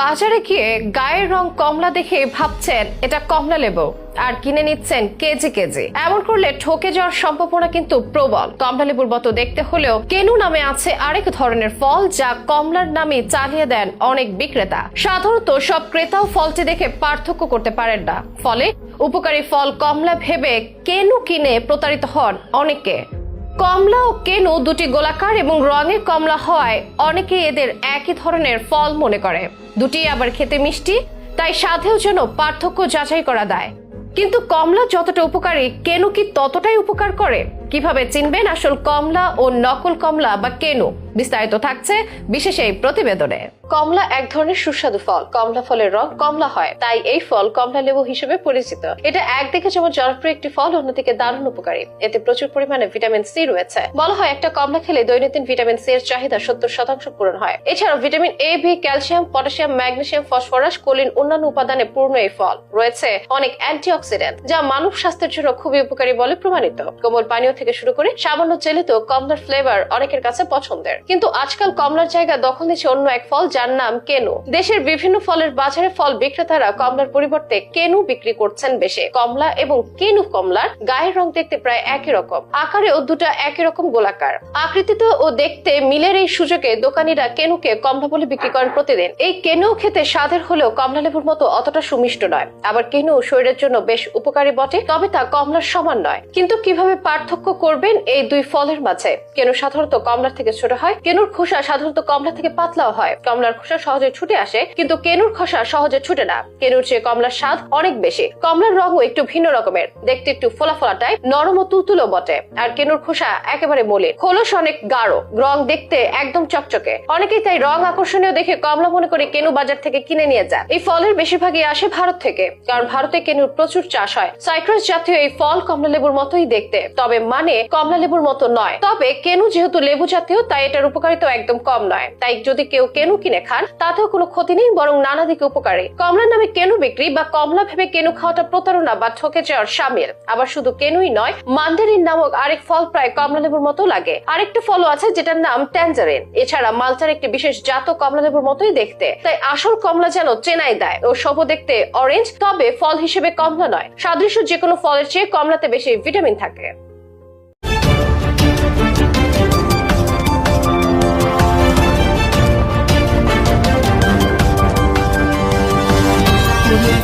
বাজারে গিয়ে গায়ের রং কমলা দেখে ভাবছেন, এটা কমলা লেবু, আর কিনে নিচ্ছেন কেজি কেজি। এমন করলে ঠকে যাওয়ার সম্ভাবনা কিন্তু প্রবল। কমলা লেবুর মতো দেখতে হলেও কেনু নামে আছে আরেক ধরনের ফল যা কমলার নামে চালিয়ে দেন অনেক বিক্রেতা। সাধারণত সব ক্রেতাও ফলটি দেখে পার্থক্য করতে পারেন না। ফলে উপকারী ফল কমলা ভেবে কেনু কিনে প্রতারিত হন অনেকে। কমলা ও কেনু দুটি গোলাকার এবং রঙে কমলা হওয়ায় অনেকে এদের একই ধরনের ফল মনে করে। দুটি আবার খেতে মিষ্টি, তাই স্বাদেও যেন পার্থক্য যাচাই করা দেয়। কিন্তু কমলা যতটা উপকারী, কেনু কি ততটাই উপকার করে? কীভাবে চিনবেন আসল কমলা ও নকল কমলা বা কেনু? বিস্তারিত থাকছে বিশেষ এই প্রতিবেদনে। কমলা এক ধরনের সুস্বাদু ফল। কমলা ফলের রং কমলা হয়, তাই এই ফল কমলা লেবু হিসেবে পরিচিত। এটা একদিকে যেমন জনপ্রিয় একটি ফল, অন্যদিকে দারুণ উপকারী। এতে প্রচুর পরিমাণে ভিটামিন সি রয়েছে। বলা হয় একটা কমলা খেলে দৈনন্দিন ভিটামিন সি এর চাহিদা সত্তর শতাংশ পূরণ হয়। এছাড়াও vitamin A, B, calcium, potassium, magnesium, phosphorus, choline অন্যান্য উপাদানে পূর্ণ এই ফল। রয়েছে অনেক অ্যান্টিঅক্সিডেন্ট, যা মানব স্বাস্থ্যের জন্য খুবই উপকারী বলে প্রমাণিত। কোমল পানীয় থেকে শুরু করে সামান্য জেলিতেও কমলার ফ্লেভার অনেকের কাছে পছন্দের। কিন্তু আজকাল কমলার জায়গা দখল নিচ্ছে অন্য এক ফল, যার নাম কেনু। দেশের বিভিন্ন ফলের বাজারে ফল বিক্রেতারা কমলার পরিবর্তে কেনু বিক্রি করছেন বেশি। কমলা এবং কেনু কমলার গায়ের রং দেখতে প্রায় একই রকম। আকারে ও দুটা একই রকম গোলাকার। আকৃতিতে ও দেখতে মিলের এই সুযোগে দোকানিরা কেনুকে কমলা বলে বিক্রি করেন প্রতিদিন। এই কেনু খেতে স্বাদের হলেও কমলা লেবুর মতো অতটা সুমিষ্ট নয়। আবার কেনু শরীরের জন্য বেশ উপকারী বটে, তবে তা কমলার সমান নয়। কিন্তু কীভাবে পার্থক্য করবেন এই দুই ফলের মাঝে? কেনু সাধারণত কমলার থেকে ছোট হয় কেনুর খোসা সাধারণত কমলা থেকে পাতলাও হয়। কমলার খোসা সহজে ছুটে আসে, কিন্তু কেনুর খোসা সহজে ছুটে না। কেনুর চেয়ে কমলার স্বাদ অনেক বেশি। কমলার রঙও একটু ভিন্ন রকমের। দেখতে একটু ফোলা ফোলা টাইপ নরম ও তুলতুলো বটে। আর কেনুর খোসা একেবারে মলিন। খোলস অনেক গাঢ়। রং দেখতে একদম চকচকে। অনেকেই তাই রং আকর্ষণীয় দেখে কমলা মনে করে কেনু বাজার থেকে কিনে নিয়ে যায় এই ফলের বেশিরভাগই আসে ভারত থেকে, কারণ ভারতে কেনুর প্রচুর চাষ হয়। সাইট্রাস জাতীয় এই ফল কমলা লেবুর মতোই দেখতে। তবে মানে কমলা লেবুর মতো নয়। তবে কেনু যেহেতু লেবু জাতীয়, তাই এটার উপকারিতা একদম কম নয়। তাই যদি কেউ কেনু কিনে খান, তাতেও কোনো ক্ষতি নেই, বরং নানা দিকে উপকারী। কমলার নামে কেনু বিক্রি বা কমলা ভেবে কেনু খাওয়াটা প্রতারণা বা ঠকে যাওয়ার সামিল। আবার শুধু কেনুই নয়, মান্দারিন নামক আরেক ফল প্রায় কমলা লেবুর মতো লাগে। আরেকটা ফলও আছে যেটার নাম ট্যাঞ্জারিন। এছাড়া মালটার একটি বিশেষ জাত কমলা লেবুর মতোই দেখতে। তাই আসল কমলা যেন চেনাই দেয় ও সব দেখতে অরেঞ্জ তবে ফল হিসেবে কমলা নয়। সাদৃশ্য যে কোনো ফলের চেয়ে কমলাতে বেশি ভিটামিন থাকে।